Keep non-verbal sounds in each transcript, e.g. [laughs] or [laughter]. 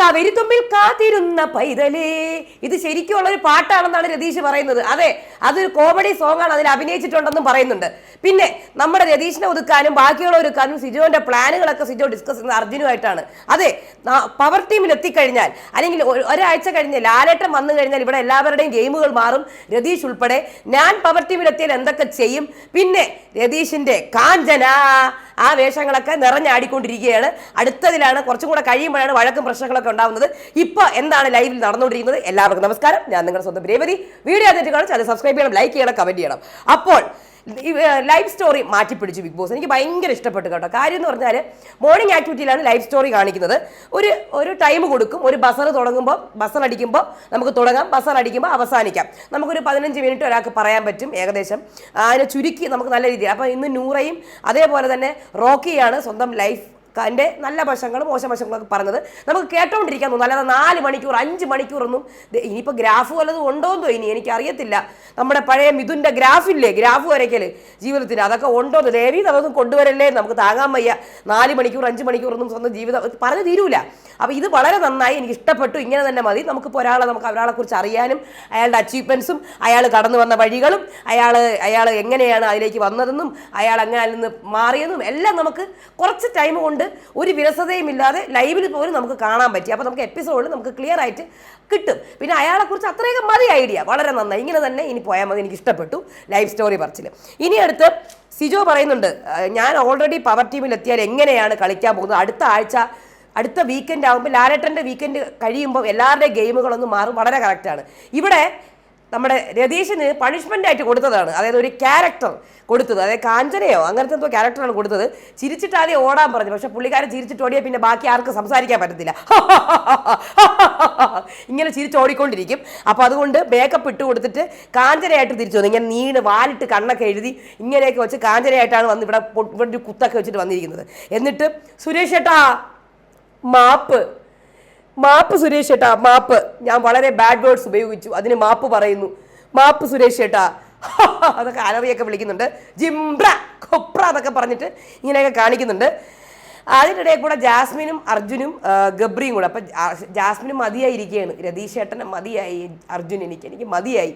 കവരിത്തുമ്പിൽ കാത്തിരുന്ന പൈതലേ. ഇത് ശരിക്കുള്ള ഒരു പാട്ടാണെന്നാണ് രതീഷ് പറയുന്നത്. അതെ അതൊരു കോമഡി സോങ്ങാണ് അതിൽ അഭിനയിച്ചിട്ടുണ്ടെന്നും പറയുന്നുണ്ട്. പിന്നെ നമ്മുടെ രതീഷിനെ ഒതുക്കാനും ബാക്കിയുള്ള ഒരുക്കാനും സിജോന്റെ പ്ലാനുകളൊക്കെ സിജോ ഡിസ്കസ് ചെയ്യുന്നത് അർജുനുമായിട്ടാണ്. അതെ പവർ ടീമിൽ എത്തിക്കഴിഞ്ഞാൽ അല്ലെങ്കിൽ ഒരാഴ്ച കഴിഞ്ഞ് ലാലേട്ടൻ വന്നു കഴിഞ്ഞാൽ ഇവിടെ എല്ലാവരുടെയും ഗെയിമുകൾ മാറും രതീഷ് ഉൾപ്പെടെ. ഞാൻ പവർ ടീമിൽ എത്തിയാൽ എന്തൊക്കെ ചെയ്യും? പിന്നെ രതീഷിന്റെ കാഞ്ചന ആ വേഷങ്ങളൊക്കെ നിറഞ്ഞാടിക്കൊണ്ടിരിക്കുകയാണ്. അടുത്തതിലാണ് കുറച്ചും കൂടെ കഴിയുമ്പോഴാണ് വഴക്കും പ്രശ്നങ്ങളൊക്കെ ഉണ്ടാവുന്നത്. ഇപ്പൊ എന്താണ് ലൈവിൽ നടന്നുകൊണ്ടിരിക്കുന്നത്? എല്ലാവർക്കും നമസ്കാരം. ഞാൻ നിങ്ങളുടെ സ്വന്തം രേവതി. വീഡിയോ ആദ്യമായിട്ട് കാണിച്ചാൽ അത് സബ്സ്ക്രൈബ് ചെയ്യണം ലൈക്ക് ചെയ്യണം കമന്റ് ചെയ്യണം. അപ്പോൾ ലൈവ് സ്റ്റോറി മാറ്റിപ്പിടിച്ചു ബിഗ് ബോസ് എനിക്ക് ഭയങ്കര ഇഷ്ടപ്പെട്ടു കേട്ടോ. കാര്യം എന്ന് പറഞ്ഞാൽ മോർണിംഗ് ആക്ടിവിറ്റിയിലാണ് ലൈഫ് സ്റ്റോറി കാണിക്കുന്നത്. ഒരു ഒരു ടൈം കൊടുക്കും ഒരു ബസർ തുടങ്ങുമ്പോൾ ബസർ അടിക്കുമ്പോൾ നമുക്ക് തുടങ്ങാം ബസർ അടിക്കുമ്പോൾ അവസാനിക്കാം. നമുക്കൊരു പതിനഞ്ച് മിനിറ്റ് ഒരാൾക്ക് പറയാൻ പറ്റും ഏകദേശം. അതിനെ ചുരുക്കി നമുക്ക് നല്ല രീതിയിൽ. അപ്പോൾ ഇന്ന് നൂറയും അതേപോലെ തന്നെ റോക്കിയാണ് സ്വന്തം ലൈഫ് ന്റെ നല്ല വശങ്ങളും മോശം വശങ്ങളൊക്കെ പറഞ്ഞത് നമുക്ക് കേട്ടോണ്ടിരിക്കാൻ തോന്നും. അല്ലാതെ നാല് മണിക്കൂർ അഞ്ച് മണിക്കൂറൊന്നും ഇനിയിപ്പോൾ ഗ്രാഫ് വല്ലതും ഉണ്ടോ ഉണ്ടോന്നോ ഇനി? എനിക്കറിയത്തില്ല. നമ്മുടെ പഴയ മിഥുന്റെ ഗ്രാഫില്ലേ? ഗ്രാഫ് വരയ്ക്കൽ ജീവിതത്തിൽ അതൊക്കെ ഉണ്ടോ എന്ന് ദേവി അതൊന്നും കൊണ്ടുവരല്ലേ? നമുക്ക് താങ്ങാൻ വയ്യ. നാല് മണിക്കൂർ അഞ്ച് മണിക്കൂറൊന്നും സ്വന്തം ജീവിതം പറഞ്ഞു തീരൂല. അപ്പോൾ ഇത് വളരെ നന്നായി എനിക്ക് ഇഷ്ടപ്പെട്ടു. ഇങ്ങനെ തന്നെ മതി. നമുക്കിപ്പോൾ ഒരാളെ നമുക്ക് ഒരാളെക്കുറിച്ച് അറിയാനും അയാളുടെ അച്ചീവ്മെന്റ്സും അയാൾ കടന്നു വന്ന വഴികളും അയാൾ അയാൾ എങ്ങനെയാണ് അതിലേക്ക് വന്നതെന്നും അയാൾ അങ്ങനെ അതിൽ നിന്ന് മാറിയെന്നും എല്ലാം നമുക്ക് കുറച്ച് ടൈം കൊണ്ട് ഒരു വിരസതയും ഇല്ലാതെ ലൈവിൽ പോലും നമുക്ക് കാണാൻ പറ്റി. അപ്പോൾ നമുക്ക് എപ്പിസോഡിൽ നമുക്ക് ക്ലിയർ ആയിട്ട് കിട്ടും. പിന്നെ അയാളെക്കുറിച്ച് അത്രയൊക്കെ മതി ഐഡിയ വളരെ നന്നായി. ഇങ്ങനെ തന്നെ ഇനി പോയാൽ മതി. എനിക്ക് ഇഷ്ടപ്പെട്ടു ലൈവ് സ്റ്റോറി പറച്ചിൽ ഇനി അടുത്ത് സിജോ പറയുന്നുണ്ട് ഞാൻ ഓൾറെഡി പവർ ടീമിൽ എത്തിയാൽ എങ്ങനെയാണ് കളിക്കാൻ പോകുന്നത്? അടുത്ത ആഴ്ച അടുത്ത വീക്കെൻഡ് ആകുമ്പോൾ ലാലേട്ടന്റെ വീക്കെൻഡ് കഴിയുമ്പോൾ എല്ലാവരുടെയും ഗെയിമുകളൊന്നും മാറും. വളരെ കറക്റ്റാണ് ഇവിടെ നമ്മുടെ രതീഷിന് പണിഷ്മെന്റ് ആയിട്ട് കൊടുത്തതാണ്. അതായത് ഒരു ക്യാരക്ടർ കൊടുത്തത്. അതായത് കാഞ്ചനയോ അങ്ങനത്തെ എന്തോ ക്യാരക്ടറാണ് കൊടുത്തത്. ചിരിച്ചിട്ട് ആദ്യം ഓടാൻ പറഞ്ഞു. പക്ഷെ പുള്ളിക്കാരൻ ചിരിച്ചിട്ട് ഓടിയാൽ പിന്നെ ബാക്കി ആർക്കും സംസാരിക്കാൻ പറ്റത്തില്ല. [laughs] ഇങ്ങനെ ചിരിച്ച് ഓടിക്കൊണ്ടിരിക്കും. അപ്പോൾ അതുകൊണ്ട് ബേക്കപ്പ് ഇട്ട് കൊടുത്തിട്ട് കാഞ്ചനയായിട്ട് തിരിച്ചു വന്നു. ഇങ്ങനെ നീണ് വാലിട്ട് കണ്ണൊക്കെ എഴുതി ഇങ്ങനെയൊക്കെ വെച്ച് കാഞ്ചനയായിട്ടാണ് വന്ന് ഇവിടെ ഇവിടെ കുത്തൊക്കെ വെച്ചിട്ട് വന്നിരിക്കുന്നത്. എന്നിട്ട് സുരേഷ് ചേട്ടാ മാപ്പ്. മാപ്പ് സുരേഷ് ഏട്ടാ മാപ്പ്. ഞാൻ വളരെ ബാഡ് വേർഡ്സ് ഉപയോഗിച്ചു അതിന് മാപ്പ് പറയുന്നു. മാപ്പ് സുരേഷ് ഏട്ടാ അതൊക്കെ അലറിയൊക്കെ വിളിക്കുന്നുണ്ട്. ജിംബ്ര കൊപ്ര എന്നൊക്കെ പറഞ്ഞിട്ട് ഇങ്ങനെയൊക്കെ കാണിക്കുന്നുണ്ട്. അതിനിടയിൽ കൂടെ ജാസ്മിനും അർജുനും ഗബ്രിയും കൂടെ. അപ്പം ജാസ്മിനും മതിയായിരിക്കുകയാണ്. രതീഷ് ഏട്ടനെ മതിയായി അർജുൻ എനിക്ക് എനിക്ക് മതിയായി.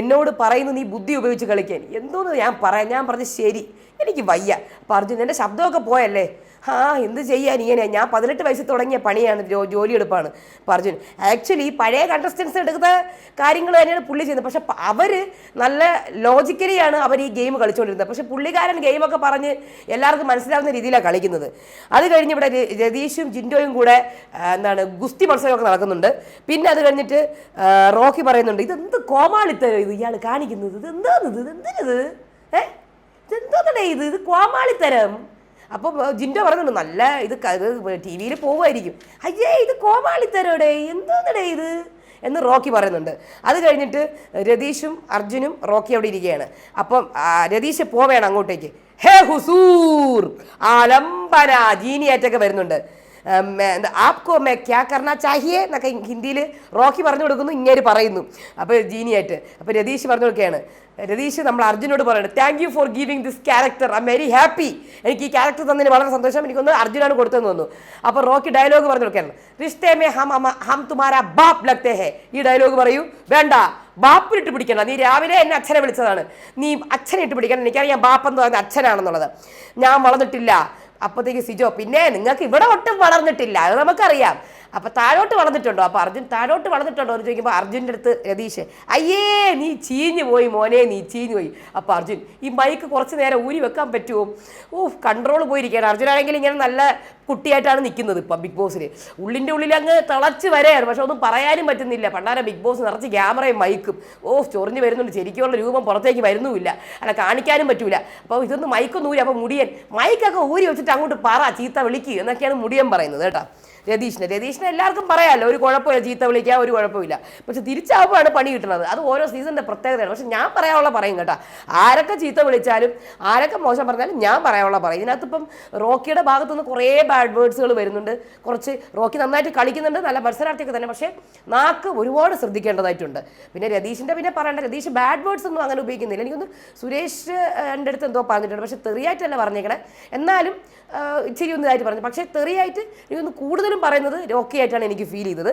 എന്നോട് പറയുന്നു നീ ബുദ്ധി ഉപയോഗിച്ച് കളിക്കാൻ. എന്തോന്ന് ഞാൻ പറയാം ഞാൻ പറഞ്ഞ് ശരി. എനിക്ക് വയ്യ. അപ്പം അർജുൻ എന്റെ ശബ്ദമൊക്കെ പോയല്ലേ? ആ എന്ത് ചെയ്യാൻ ഇങ്ങനെ? ഞാൻ പതിനെട്ട് വയസ്സിൽ തുടങ്ങിയ പണിയാണ് ജോ ജോലി എടുപ്പാണ് അപ്പം അർജുൻ ആക്ച്വലി പഴയ കണ്ടസ്റ്റൻസ് എടുക്കുന്ന കാര്യങ്ങൾ തന്നെയാണ് പുള്ളി ചെയ്യുന്നത്. പക്ഷെ അവർ നല്ല ലോജിക്കലിയാണ് അവർ ഈ ഗെയിം കളിച്ചുകൊണ്ടിരുന്നത് പക്ഷെ പുള്ളിക്കാരൻ ഗെയിമൊക്കെ പറഞ്ഞ് എല്ലാവർക്കും മനസ്സിലാവുന്ന രീതിയിലാണ് കളിക്കുന്നത്. അത് കഴിഞ്ഞ് ഇവിടെ രതീഷും ജിൻഡോയും കൂടെ എന്താണ് ഗുസ്തി മത്സരമൊക്കെ നടക്കുന്നുണ്ട്. പിന്നെ അത് കഴിഞ്ഞിട്ട് റോക്കി പറയുന്നുണ്ട് ഇതെന്ത് കോമാളിത്തരോ ഇത്? ഇയാൾ കാണിക്കുന്നത്? ഇത് എന്താണിത് ഇത്? എന്തിനത്? ഏ? ഇതെന്തോന്നടേ ഇത്? ഇത് കോമാളിത്തരം. അപ്പം ജിൻഡോ പറയുന്നുണ്ട് നല്ല ഇത് ടി വിയിൽ പോവുമായിരിക്കും. അയ്യേ ഇത് കോമാളിത്തരോടെ എന്തോന്നടേ ഇത്? എന്ന് റോക്കി പറയുന്നുണ്ട്. അത് കഴിഞ്ഞിട്ട് രതീഷും അർജുനും റോക്കി അവിടെ ഇരിക്കുകയാണ്. അപ്പം രതീഷ് പോവേണം അങ്ങോട്ടേക്ക്. ഹേ ഹുസൂർ! ആലംബന ജീനിയായിട്ടൊക്കെ വരുന്നുണ്ട്. ആപ്കോ മേ ക്യാ കർണ ചാഹിയേ? എന്നൊക്കെ ഹിന്ദിയിൽ റോക്കി പറഞ്ഞു കൊടുക്കുന്നു ഇങ്ങേര് പറയുന്നു. അപ്പോൾ ജീനിയായിട്ട് അപ്പോൾ രതീഷ് പറഞ്ഞു കൊടുക്കുകയാണ്. രതീഷ് നമ്മൾ അർജുനോട് പറയുന്നത് thank you for giving this character I am very happy എനിക്ക് ഈ ക്യാരക്ടർ തന്നതിന് വളരെ സന്തോഷം. എനിക്കൊന്ന് അർജുനാണ് കൊടുത്തതെന്ന് തോന്നുന്നു. അപ്പോൾ റോക്കി ഡയലോഗ് പറഞ്ഞു കൊടുക്കാൻ റിഷ്തേ മേ ഹം ഹം തുമാരാ ബാപ്പ് ലഗ്തേ ഹേ ഈ ഡയലോഗ് പറയൂ. വേണ്ട ബാപ്പിനിട്ട് പിടിക്കണം നീ രാവിലെ എന്നെ അച്ഛനെ വിളിച്ചതാണ്. നീ അച്ഛനെ ഇട്ട് പിടിക്കണം. എനിക്കറിയാം ബാപ്പെന്ന് പറയുന്നത് അച്ഛനാണെന്നുള്ളത്. ഞാൻ വളർന്നിട്ടില്ല. അപ്പോഴത്തേക്ക് സിജോ പിന്നെ നിങ്ങൾക്ക് ഇവിടെ ഒട്ടും വളർന്നിട്ടില്ല. അത് നമുക്കറിയാം. അപ്പൊ താഴോട്ട് വളർന്നിട്ടുണ്ടോ? അപ്പോൾ അർജുൻ താഴോട്ട് വളർന്നിട്ടുണ്ടോ എന്ന് ചോദിക്കുമ്പോൾ അർജുന്റെ അടുത്ത് രതീഷ് അയ്യേ നീ ചീഞ്ഞു പോയി മോനെ നീ ചീഞ്ഞു പോയി. അപ്പോൾ അർജുൻ ഈ മൈക്ക് കുറച്ച് നേരം ഊരി വെക്കാൻ പറ്റുമോ? ഓ കൺട്രോൾ പോയിരിക്കുകയാണ്. അർജുനാണെങ്കിൽ ഇങ്ങനെ നല്ല കുട്ടിയായിട്ടാണ് നിൽക്കുന്നത് ഇപ്പം ബിഗ് ബോസിൽ ഉള്ളിന്റെ ഉള്ളിൽ അങ്ങ് തിളച്ച് വരെയാണ് പക്ഷെ ഒന്നും പറയാനും പറ്റുന്നില്ല. പണ്ടാരം ബിഗ് ബോസ് നിറച്ച് ക്യാമറയും മൈക്കും ഓ ചൊറിഞ്ഞ് വരുന്നുണ്ട്. ശരിക്കുള്ള രൂപം പുറത്തേക്ക് വരുന്നുമില്ല. അല്ല കാണിക്കാനും പറ്റൂല. അപ്പോൾ ഇതൊന്ന് മൈക്കൊന്നും ഊരി അപ്പോൾ മുടിയൻ മൈക്കൊക്കെ ഊരി വെച്ചിട്ട് അങ്ങോട്ട് പറ ചീത്ത വിളിക്കുക എന്നൊക്കെയാണ് മുടിയൻ പറയുന്നത് കേട്ടോ. രതീഷിനെ. രതീഷിനെ എല്ലാവർക്കും പറയാമല്ലോ ഒരു കുഴപ്പമില്ല ചീത്ത വിളിക്കുക ഒരു കുഴപ്പമില്ല. പക്ഷെ തിരിച്ചാവുമ്പോഴാണ് പണി കിട്ടുന്നത്. അത് ഓരോ സീസണിന്റെ പ്രത്യേകതയാണ്. പക്ഷെ ഞാൻ പറയാനുള്ള പറയും കേട്ടോ. ആരൊക്കെ ചീത്ത വിളിച്ചാലും ആരൊക്കെ മോശം പറഞ്ഞാലും ഞാൻ പറയാനുള്ള പറയും. ഇതിനകത്ത് ഇപ്പം റോക്കിയുടെ ഭാഗത്തുനിന്ന് കുറേ ബാഡ് വേർഡ്സുകൾ വരുന്നുണ്ട്. കുറച്ച് റോക്കി നന്നായിട്ട് കളിക്കുന്നുണ്ട് നല്ല മത്സരാർത്ഥിയൊക്കെ തന്നെ. പക്ഷേ നാക്ക് ഒരുപാട് ശ്രദ്ധിക്കേണ്ടതായിട്ടുണ്ട്. പിന്നെ രതീഷിന്റെ പിന്നെ പറയേണ്ട. രതീഷ് ബാഡ് വേർഡ്സ് ഒന്നും അങ്ങനെ ഉപയോഗിക്കുന്നില്ല. എനിക്കൊന്ന് സുരേഷ് എന്റെ അടുത്ത് എന്തോ പറഞ്ഞിട്ടുണ്ട്. പക്ഷെ തെറിയായിട്ടല്ല പറഞ്ഞേക്കണേ. എന്നാലും ഇച്ചിരി ഒന്ന് ഇതായിട്ട് പറഞ്ഞു. പക്ഷേ തെറിയായിട്ട് എനിക്കൊന്ന് കൂടുതലും പറയുന്നത് ഓക്കെ ആയിട്ടാണ് എനിക്ക് ഫീൽ ചെയ്തത്.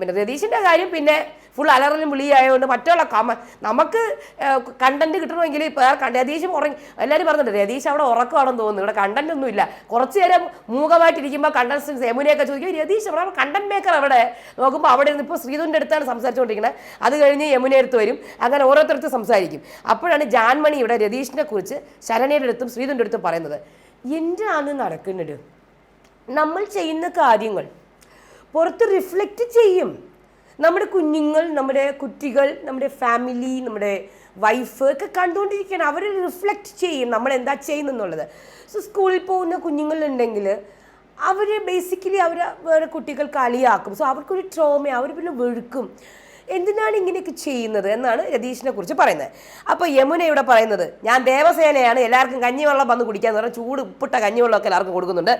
പിന്നെ രതീഷിന്റെ കാര്യം പിന്നെ ഫുൾ അലറലും വിളിയായതുകൊണ്ട് മറ്റുള്ള കമ നമുക്ക് കണ്ടന്റ് കിട്ടണമെങ്കിൽ ഇപ്പോൾ രതീഷ് ഉറങ്ങി എല്ലാവരും പറഞ്ഞിട്ടുണ്ട് രതീഷ് അവിടെ ഉറക്കമാണെന്ന് തോന്നുന്നു. ഇവിടെ കണ്ടന്റ് ഒന്നും ഇല്ല കുറച്ച് നേരം മൂകമായിട്ടിരിക്കുമ്പോൾ കണ്ടൻസ് യമുനയൊക്കെ ചോദിക്കും രതീഷ് അവിടെ കണ്ടന്റ് മേക്കർ അവിടെ നോക്കുമ്പോൾ അവിടെ നിന്ന് ഇപ്പോൾ ശ്രീധുവിന്റെ അടുത്താണ് സംസാരിച്ചുകൊണ്ടിരിക്കുന്നത് അത് കഴിഞ്ഞ് യമുന വരും. അങ്ങനെ ഓരോരുത്തരടുത്ത് സംസാരിക്കും. അപ്പോഴാണ് ജാൻമണി ഇവിടെ രതീഷിനെ കുറിച്ച് ശരണയുടെ അടുത്തും ശ്രീധുവിന്റെ അടുത്തും പറയുന്നത്. എന്തിനാണ് നടക്കുന്നത്? നമ്മൾ ചെയ്യുന്ന കാര്യങ്ങൾ പുറത്ത് റിഫ്ലക്റ്റ് ചെയ്യും. നമ്മുടെ കുഞ്ഞുങ്ങൾ നമ്മുടെ കുട്ടികൾ നമ്മുടെ ഫാമിലി നമ്മുടെ വൈഫ് ഒക്കെ കണ്ടുകൊണ്ടിരിക്കുകയാണ്. അവർ റിഫ്ലക്റ്റ് ചെയ്യും. നമ്മൾ എന്താ ചെയ്യുന്നെന്നുള്ളത് സോ സ്കൂളിൽ പോകുന്ന കുഞ്ഞുങ്ങളുണ്ടെങ്കിൽ അവർ ബേസിക്കലി അവർ വേറെ കുട്ടികൾ കളിയാക്കും. സോ അവർക്കൊരു ട്രോമ അവർ പിന്നെ വെഴുക്കും എന്തിനാണ് ഇങ്ങനെയൊക്കെ ചെയ്യുന്നത് എന്നാണ് രതീഷിനെ കുറിച്ച് പറയുന്നത്. അപ്പോൾ യമുന ഇവിടെ പറയുന്നത് ഞാൻ ദേവസേനയാണ് എല്ലാവർക്കും കഞ്ഞിവെള്ളം വന്ന് കുടിക്കാന്ന് പറഞ്ഞാൽ ചൂട് ഉപ്പിട്ട കഞ്ഞിവെള്ളമൊക്കെ എല്ലാവർക്കും കൊടുക്കുന്നുണ്ട്.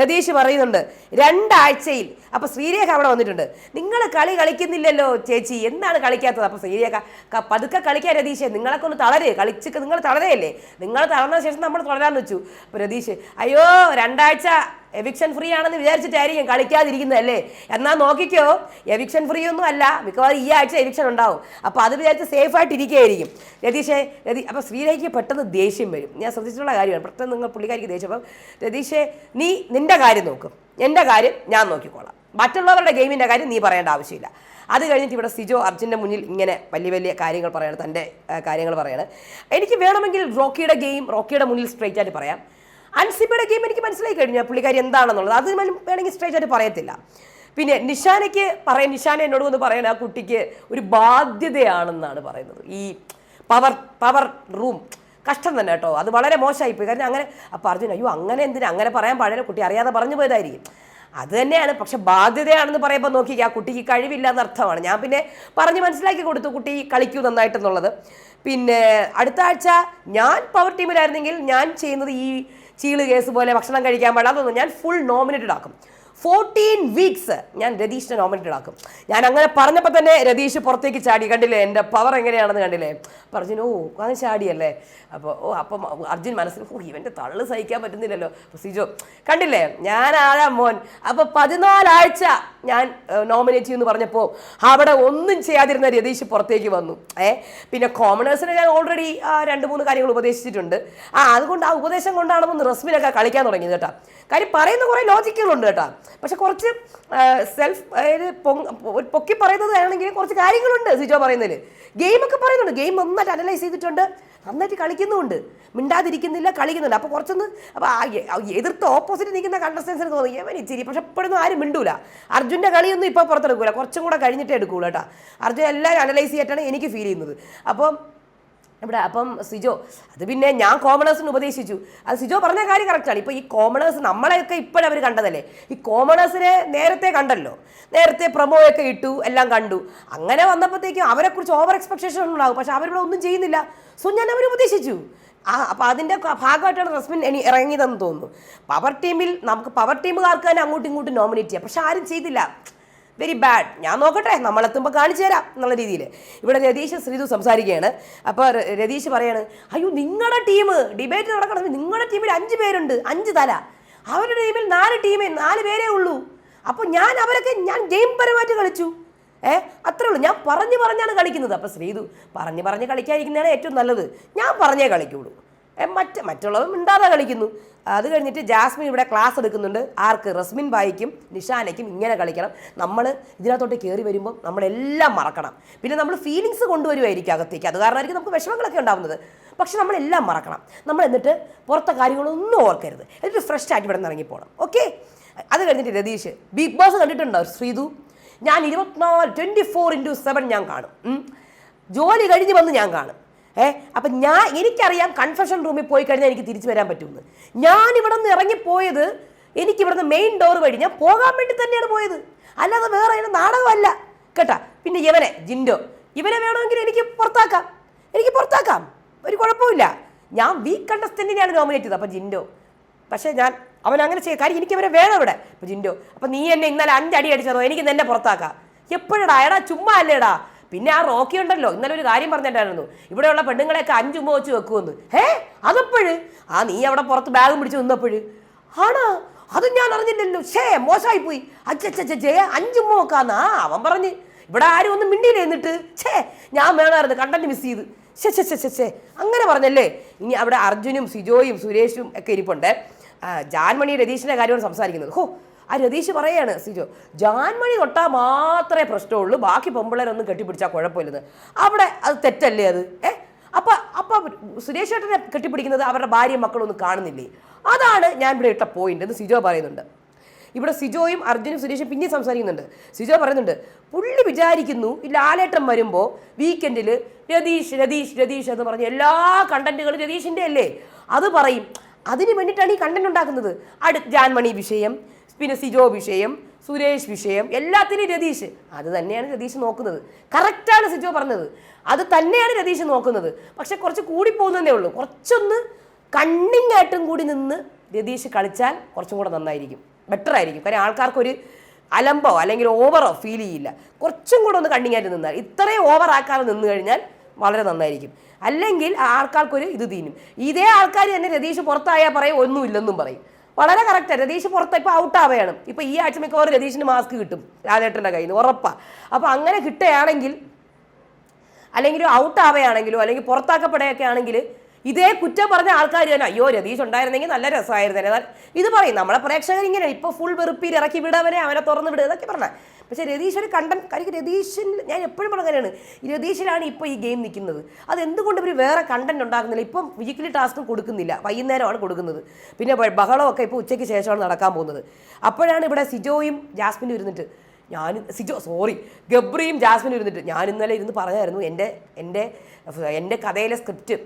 രതീഷ് പറയുന്നുണ്ട് രണ്ടാഴ്ചയിൽ അപ്പോൾ ശ്രീരേഖ അവിടെ വന്നിട്ടുണ്ട് നിങ്ങൾ കളി കളിക്കുന്നില്ലല്ലോ ചേച്ചി എന്താണ് കളിക്കാത്തത്? അപ്പോൾ ശ്രീരേഖ പതുക്കെ കളിക്കാൻ രതീഷേ നിങ്ങളൊക്കെ ഒന്ന് തളരേ കളിച്ചൊക്കെ നിങ്ങൾ തളരയല്ലേ നിങ്ങൾ തളർന്ന ശേഷം നമ്മൾ തളരാന്ന് വെച്ചു. അപ്പോൾ രതീഷ് അയ്യോ രണ്ടാഴ്ച എവിക്ഷൻ ഫ്രീ ആണെന്ന് വിചാരിച്ചിട്ടായിരിക്കും കളിക്കാതിരിക്കുന്നതല്ലേ? എന്നാൽ നോക്കിക്കോ എവിക്ഷൻ ഫ്രീ ഒന്നും അല്ല. മിക്കവാറും ഈ ആഴ്ച എവിക്ഷൻ ഉണ്ടാവും. അപ്പോൾ അത് വിചാരിച്ച് സേഫ് ആയിട്ട് ഇരിക്കുകയായിരിക്കും. രതീഷേ രതി അപ്പോൾ ശ്രീരേഖയ്ക്ക് പെട്ടെന്ന് ദേഷ്യം വരും. ഞാൻ ശ്രദ്ധിച്ചിട്ടുള്ള കാര്യമാണ്. പെട്ടെന്ന് നിങ്ങൾ പുള്ളിക്കാരിക്ക് ദേഷ്യം അപ്പം രതീഷേ നീ നിന്റെ കാര്യം നോക്കും. എന്റെ കാര്യം ഞാൻ നോക്കിക്കോളാം. മറ്റുള്ളവരുടെ ഗെയിമിന്റെ കാര്യം നീ പറയേണ്ട ആവശ്യമില്ല. അത് കഴിഞ്ഞിട്ട് ഇവിടെ സിജോ അർജുന്റെ മുന്നിൽ ഇങ്ങനെ വലിയ വലിയ കാര്യങ്ങൾ പറയാണ്. തന്റെ കാര്യങ്ങൾ പറയാണ്. എനിക്ക് വേണമെങ്കിൽ റോക്കിയുടെ ഗെയിം റോക്കിയുടെ മുന്നിൽ സ്ട്രേറ്റ് ആയിട്ട് പറയാം. അൻസിബയുടെ ഗെയിം എനിക്ക് മനസ്സിലായി കഴിഞ്ഞു. പുള്ളിക്കാരി എന്താണെന്നുള്ളത്. അത് വേണമെങ്കിൽ സ്ട്രേറ്റ് ആയിട്ട് പറയത്തില്ല. പിന്നെ നിഷാനയ്ക്ക് പറയാൻ നിഷാന എന്നോട് വന്ന് പറയാൻ ആ കുട്ടിക്ക് ഒരു ബാധ്യതയാണെന്നാണ് പറയുന്നത്. ഈ പവർ പവർ റൂം കഷ്ടം തന്നെ കേട്ടോ. അത് വളരെ മോശമായിപ്പോയി കാരണം അങ്ങനെ അപ്പോൾ അർജുൻ അയ്യോ അങ്ങനെ എന്തിനാ? അങ്ങനെ പറയാൻ പാടില്ല. കുട്ടി അറിയാതെ പറഞ്ഞു പോയതായിരിക്കും. അത് തന്നെയാണ്. പക്ഷെ ബാധ്യതയാണെന്ന് പറയുമ്പോൾ നോക്കി ആ കുട്ടിക്ക് കഴിവില്ല എന്നർത്ഥമാണ് ഞാൻ പിന്നെ പറഞ്ഞ് മനസ്സിലാക്കി കൊടുത്തു കുട്ടി കളിക്കൂ നന്നായിട്ടെന്നുള്ളത്. പിന്നെ അടുത്ത ആഴ്ച ഞാൻ പവർ ടീമിലായിരുന്നെങ്കിൽ ഞാൻ ചെയ്യുന്നത് ഈ ചീൾ കേസ് പോലെ ഭക്ഷണം കഴിക്കാൻ പാടില്ല. ഞാൻ ഫുൾ നോമിനേറ്റഡ് ആക്കും. ഫോർട്ടീൻ വീക്സ് ഞാൻ രതീഷിനെ നോമിനേറ്റഡ് ആക്കും. ഞാൻ അങ്ങനെ പറഞ്ഞപ്പോൾ തന്നെ രതീഷ് പുറത്തേക്ക് ചാടി. കണ്ടില്ലേ? എന്റെ പവർ എങ്ങനെയാണെന്ന് കണ്ടില്ലേ? പറഞ്ഞു ഓ അത് ചാടിയല്ലേ? അപ്പോൾ ഓ അപ്പം അർജുൻ മനസ്സിൽ ഓ ഇവന്റെ തള്ള് സഹിക്കാൻ പറ്റുന്നില്ലല്ലോ. അപ്പോൾ സിജോ കണ്ടില്ലേ? ഞാൻ ആരാ മോൻ? അപ്പോൾ പതിനാലാഴ്ച ഞാൻ നോമിനേറ്റ് ചെയ്യുമെന്ന് പറഞ്ഞപ്പോൾ അവിടെ ഒന്നും ചെയ്യാതിരുന്ന രതീഷ് പുറത്തേക്ക് വന്നു. ഏ പിന്നെ കോമണേഴ്സിനെ ഞാൻ ഓൾറെഡി രണ്ട് മൂന്ന് കാര്യങ്ങൾ ഉപദേശിച്ചിട്ടുണ്ട്. ആ അതുകൊണ്ട് ആ ഉപദേശം കൊണ്ടാണ് ഒന്ന് റസ്മിനൊക്കെ കളിക്കാൻ തുടങ്ങിയത് കേട്ടോ. കാര്യം പറയുന്ന കുറേ ലോജിക്കുകളുണ്ട് കേട്ടോ. പക്ഷെ കുറച്ച് സെൽഫ് അതായത് പൊക്കി പറയുന്നത് ആണെങ്കിൽ കുറച്ച് കാര്യങ്ങളുണ്ട് സിജോ പറയുന്നതിൽ ഗെയിമൊക്കെ പറയുന്നുണ്ട്. ഗെയിം നന്നായിട്ട് അനലൈസ് ചെയ്തിട്ടുണ്ട്. നന്നായിട്ട് കളിക്കുന്നുമുണ്ട്. മിണ്ടാതിരിക്കുന്നില്ല കളിക്കുന്നുണ്ട്. അപ്പോൾ കുറച്ചൊന്ന് അപ്പോൾ എതിർത്ത് ഓപ്പോസിറ്റ് നിൽക്കുന്ന കണ്ടസ്റ്റൻസിന് തോന്നി അവൻ ഇച്ചിരി പക്ഷെ എപ്പോഴൊന്നും ആരും മിണ്ടൂല. അർജുന്റെ കളിയൊന്നും ഇപ്പോൾ പുറത്തെടുക്കൂല. കുറച്ചും കൂടെ കഴിഞ്ഞിട്ടേ എടുക്കൂല കേട്ടോ. അർജുൻ എല്ലാവരും അനലൈസ് ചെയ്തിട്ടാണ് എനിക്ക് ഫീൽ ചെയ്യുന്നത്. അപ്പം ഇവിടെ അപ്പം സിജോ അത് പിന്നെ ഞാൻ കോമണേഴ്സിന് ഉപദേശിച്ചു. അത് സിജോ പറഞ്ഞ കാര്യം കറക്റ്റാണ് ഇപ്പോൾ ഈ കോമണേഴ്സ് നമ്മളെയൊക്കെ ഇപ്പോഴവർ കണ്ടതല്ലേ? ഈ കോമണേഴ്സിനെ നേരത്തെ കണ്ടല്ലോ. നേരത്തെ പ്രമോയൊക്കെ ഇട്ടു എല്ലാം കണ്ടു. അങ്ങനെ വന്നപ്പോഴത്തേക്കും അവരെക്കുറിച്ച് ഓവർ എക്സ്പെക്ടേഷൻ ഉണ്ടാകും പക്ഷെ അവരിവിടെ ഒന്നും ചെയ്യുന്നില്ല. സോ ഞാൻ അവർ ഉപദേശിച്ചു. ആ അപ്പോൾ അതിന്റെ ഭാഗമായിട്ടാണ് റസ്മിൻ ഇനി ഇറങ്ങിയതെന്ന് തോന്നുന്നു. പവർ ടീമിൽ നമുക്ക് പവർ ടീമുകാർക്ക് തന്നെ അങ്ങോട്ടും ഇങ്ങോട്ടും നോമിനേറ്റ് ചെയ്യാം. പക്ഷെ ആരും ചെയ്തില്ല. വെരി ബാഡ് ഞാൻ നോക്കട്ടെ നമ്മളെത്തുമ്പോൾ കാണിച്ചു തരാം എന്നുള്ള രീതിയിൽ. ഇവിടെ രതീഷ് ശ്രീതു സംസാരിക്കുകയാണ്. അപ്പോൾ രതീഷ് പറയാണ് അയ്യോ നിങ്ങളുടെ ടീം ഡിബേറ്റ് നടക്കണമെങ്കിൽ നിങ്ങളുടെ ടീമിൽ അഞ്ച് പേരുണ്ട് അഞ്ച് തല. അവരുടെ ടീമിൽ നാല് ടീമേ നാല് പേരേ ഉള്ളൂ. അപ്പോൾ ഞാൻ അവരൊക്കെ ഞാൻ ഗെയിം പരമായിട്ട് കളിച്ചു. ഏ അത്രേ ഉള്ളൂ. ഞാൻ പറഞ്ഞു പറഞ്ഞാണ് കളിക്കുന്നത്. അപ്പോൾ ശ്രീതു പറഞ്ഞു പറഞ്ഞ് കളിക്കാതിരിക്കുന്നതാണ് ഏറ്റവും നല്ലത്. ഞാൻ പറഞ്ഞേ കളിക്കുള്ളൂ. മറ്റ് മറ്റുള്ളവർ മിണ്ടാതെ കളിക്കുന്നു. അത് കഴിഞ്ഞിട്ട് ജാസ്മിൻ ഇവിടെ ക്ലാസ് എടുക്കുന്നുണ്ട്. ആർക്ക്? റസ്മിൻ ബായിക്കും നിഷാനയ്ക്കും ഇങ്ങനെ കളിക്കണം. നമ്മൾ ഇതിനകത്തോട്ട് കയറി വരുമ്പോൾ നമ്മളെല്ലാം മറക്കണം. പിന്നെ നമ്മൾ ഫീലിങ്സ് കൊണ്ടുവരുമായിരിക്കും അകത്തേക്ക്. അത് കാരണമായിരിക്കും നമുക്ക് വിഷമങ്ങളൊക്കെ ഉണ്ടാകുന്നത് പക്ഷെ നമ്മളെല്ലാം മറക്കണം. നമ്മൾ എന്നിട്ട് പുറത്തെ കാര്യങ്ങളൊന്നും ഓർക്കരുത്. എന്നിട്ട് ഫ്രഷ് ആയിട്ട് ഇവിടെ നിന്ന് ഇറങ്ങിപ്പോകണം ഓക്കെ അത് കഴിഞ്ഞിട്ട് രതീഷ് ബിഗ് ബോസ് കണ്ടിട്ടുണ്ടോ ശ്രീതു? ഞാൻ ഇരുപത്തിനാല് ട്വന്റി ഫോർ ഇന്റു സെവൻ ഞാൻ കാണും. ജോലി കഴിഞ്ഞ് വന്ന് ഞാൻ കാണും. ഏ അപ്പം ഞാൻ എനിക്കറിയാം കൺഫെഷൻ റൂമിൽ പോയി കഴിഞ്ഞാൽ എനിക്ക് തിരിച്ചു വരാൻ പറ്റുമെന്ന്. ഞാൻ ഇവിടെ നിന്ന് ഇറങ്ങിപ്പോയത് എനിക്ക് ഇവിടുന്ന് മെയിൻ ഡോർ വഴി. ഞാൻ പോകാൻ വേണ്ടി തന്നെയാണ് പോയത്. അല്ലാതെ വേറെ അതിന് നാടകമല്ല. കേട്ടാ? പിന്നെ ഇവനെ ജിൻഡോ. ഇവനെ വേണമെങ്കിൽ എനിക്ക് പുറത്താക്കാം. എനിക്ക് പുറത്താക്കാം. ഒരു കുഴപ്പമില്ല. ഞാൻ വീക്ക് കണ്ടസ്റ്റന്റിനെയാണ് നോമിനേറ്റ് ചെയ്തത്. അപ്പം ജിൻഡോ. പക്ഷേ ഞാൻ അവൻ അങ്ങനെ ചെയ്യും കാര്യം എനിക്ക് അവരെ വേണം ഇവിടെ. അപ്പം ജിൻഡോ അപ്പം നീ എന്നെ ഇന്നലെ അഞ്ചടി അടിച്ചതോ? എനിക്ക് നിന്നെ പുറത്താക്കാം. എപ്പോഴടാ? എടാ ചുമ്മാ അല്ലേടാ? പിന്നെ ആ റോക്കി ഉണ്ടല്ലോ ഇന്നലെ ഒരു കാര്യം പറഞ്ഞിട്ടായിരുന്നു ഇവിടെയുള്ള പെണ്ണുങ്ങളെയൊക്കെ അഞ്ചു വെച്ച് വെക്കുമെന്ന്. ഏ അതപ്പോഴ്? ആ നീ അവിടെ പുറത്ത് ബാഗും പിടിച്ച് നിന്നപ്പോഴ്. ആണോ? അത് ഞാൻ അറിഞ്ഞില്ലല്ലോ. ഷേ മോശമായി പോയി. അച്ഛേ അഞ്ചു മോക്കാന്നാ അവൻ പറഞ്ഞ് ഇവിടെ ആരും ഒന്നും മിണ്ടിയില്ല എന്നിട്ട്? ഛേ ഞാൻ വേണമായിരുന്നു കണ്ടന്റ് മിസ് ചെയ്ത്. ഷേ അങ്ങനെ പറഞ്ഞല്ലേ? ഇനി അവിടെ അർജുനും സിജോയും സുരേഷും ഒക്കെ ഇരിപ്പുണ്ട്. ജാൻമണി രതീഷിന്റെ കാര്യമാണ് സംസാരിക്കുന്നത്. ഹോ ആ രതീഷ് പറയാണ് സിജോ ജാൻമണി തൊട്ടാൽ മാത്രമേ പ്രശ്നമുള്ളൂ ബാക്കി പെമ്പിള്ളേരൊന്നും കെട്ടിപ്പിടിച്ചാൽ കുഴപ്പമില്ലെന്ന്. അവിടെ അത് തെറ്റല്ലേ അത്? ഏ? അപ്പൊ അപ്പൊ സുരേഷ് ഏട്ടനെ കെട്ടിപ്പിടിക്കുന്നത് അവരുടെ ഭാര്യയും മക്കളൊന്നും കാണുന്നില്ലേ? അതാണ് ഞാൻ ഇവിടെ ഇട്ട പോയിന്റ് എന്ന് സിജോ പറയുന്നുണ്ട്. ഇവിടെ സിജോയും അർജുനും സുരേഷും പിന്നെയും സംസാരിക്കുന്നുണ്ട്. സിജോ പറയുന്നുണ്ട് പുള്ളി വിചാരിക്കുന്നു ഈ ലാലേട്ടൻ വരുമ്പോൾ വീക്കെൻഡിൽ രതീഷ് രതീഷ് രതീഷ് എന്ന് പറഞ്ഞ് എല്ലാ കണ്ടന്റുകളും രതീഷിന്റെ അല്ലേ? അത് പറയും അതിന് വേണ്ടിയിട്ടാണ് ഈ കണ്ടന്റ് ഉണ്ടാക്കുന്നത്. അടു ജാൻമണി വിഷയം പിന്നെ സിജോ വിഷയം സുരേഷ് വിഷയം എല്ലാത്തിനും രതീഷ്. അത് തന്നെയാണ് രതീഷ് നോക്കുന്നത്. കറക്റ്റാണ് സിജോ പറഞ്ഞത്. അത് തന്നെയാണ് രതീഷ് നോക്കുന്നത്. പക്ഷെ കുറച്ച് കൂടിപ്പോകുന്നതേ ഉള്ളൂ. കുറച്ചൊന്ന് കണ്ണിങ് ആയിട്ടും കൂടി നിന്ന് രതീഷ് കളിച്ചാൽ കുറച്ചും കൂടെ നന്നായിരിക്കും. ബെറ്റർ ആയിരിക്കും. കാര്യം ആൾക്കാർക്കൊരു അലമ്പോ അല്ലെങ്കിൽ ഓവറോ ഫീൽ ചെയ്യില്ല. കുറച്ചും കൂടെ ഒന്ന് കണ്ണിങ്ങായിട്ട് നിന്നാൽ ഇത്രയും ഓവർ ആക്കാതെ നിന്ന് കഴിഞ്ഞാൽ വളരെ നന്നായിരിക്കും. അല്ലെങ്കിൽ ആൾക്കാർക്കൊരു ഇത് തീനും ഇതേ ആൾക്കാർ തന്നെ രതീഷ് പുറത്തായാൽ പറയും ഒന്നുമില്ലെന്നും പറയും. വളരെ കറക്റ്റാണ് രതീഷ് പുറത്ത് ഇപ്പോൾ ഔട്ട് ആവുകയാണ്. ഇപ്പോൾ ഈ ആഴ്ച മിക്കവാറും രതീഷിന് മാസ്ക് കിട്ടും രാജേട്ടന്റെ കയ്യിൽ നിന്ന് ഉറപ്പാണ് അപ്പോൾ അങ്ങനെ കിട്ടുകയാണെങ്കിൽ അല്ലെങ്കിൽ ഔട്ട് ആവുകയാണെങ്കിലോ അല്ലെങ്കിൽ പുറത്താക്കപ്പെടുകയൊക്കെ ആണെങ്കിൽ ഇതേ കുറ്റം പറഞ്ഞ ആൾക്കാർ തന്നെ അയ്യോ രതീഷ് ഉണ്ടായിരുന്നെങ്കിൽ നല്ല രസമായിരുന്നു ഇത് പറയും. നമ്മളെ പ്രേക്ഷകർ ഇങ്ങനെ ഇപ്പോൾ ഫുൾ വെറുപ്പിൽ ഇറക്കി വിടവനെ അവനെ തുറന്ന് വിടുക എന്നൊക്കെ പറഞ്ഞ. പക്ഷേ രതീഷ് ഒരു കണ്ടൻ കാര്യം രതീഷിൽ ഞാൻ എപ്പോഴും പറഞ്ഞ കാര്യമാണ് ഈ രതീഷിലാണ് ഇപ്പോൾ ഈ ഗെയിം നിൽക്കുന്നത്. അത് എന്തുകൊണ്ട് ഇവർ വേറെ കണ്ടന്റ് ഉണ്ടാക്കുന്നില്ല? ഇപ്പം വീക്കിലി ടാസ്ക് കൊടുക്കുന്നില്ല. വൈകുന്നേരമാണ് കൊടുക്കുന്നത്. പിന്നെ ബഹളമൊക്കെ ഇപ്പോൾ ഉച്ചയ്ക്ക് ശേഷമാണ് നടക്കാൻ പോകുന്നത്. അപ്പോഴാണ് ഇവിടെ സിജോയും ജാസ്മിനും ഇരുന്നിട്ട് ഞാൻ സിജോ സോറി ഗബ്രിയും ജാസ്മിനും ഇരുന്നിട്ട് ഞാൻ ഇന്നലെ ഇരുന്ന് പറഞ്ഞായിരുന്നു എന്റെ എന്റെ എന്റെ കഥയിലെ സ്ക്രിപ്റ്റ്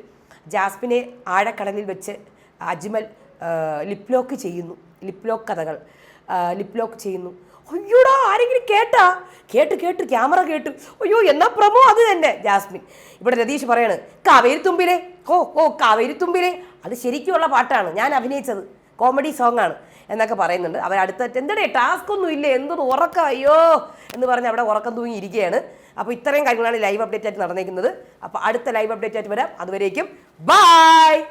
ജാസ്മിനെ ആഴക്കടലിൽ വെച്ച് അജ്മൽ ലിപ്ലോക്ക് ചെയ്യുന്നു. ലിപ്ലോക്ക് കഥകൾ ലിപ്ലോക്ക് ചെയ്യുന്നു. അയ്യോടാ ആരെങ്കിലും കേട്ടാ? കേട്ട് കേട്ട് ക്യാമറ കേട്ട്. അയ്യോ എന്നാ പ്രമോ അത് തന്നെ? ജാസ്മിൻ. ഇവിടെ രതീഷ് പറയാണ് കാവേരി തുമ്പിലെ ഓ ഓ കാവേരി തുമ്പിലെ അത് ശരിക്കുമുള്ള പാട്ടാണ്. ഞാൻ അഭിനയിച്ചത്. കോമഡി സോങ് ആണ് എന്നൊക്കെ പറയുന്നുണ്ട്. അവർ അടുത്ത എന്തടേ ടാസ്ക് ഒന്നും ഇല്ലേ? എന്തൊന്ന് ഉറക്കം? അയ്യോ എന്ന് പറഞ്ഞ് അവിടെ ഉറക്കം തൂങ്ങി ഇരിക്കുകയാണ്. അപ്പോൾ ഇത്രയും കാര്യങ്ങളാണ് ലൈവ് അപ്ഡേറ്റ് ആയിട്ട് നടന്നിരിക്കുന്നത് അപ്പോൾ അടുത്ത ലൈവ് അപ്ഡേറ്റ് ആയിട്ട് വരാം. അതുവരേക്കും ബൈ!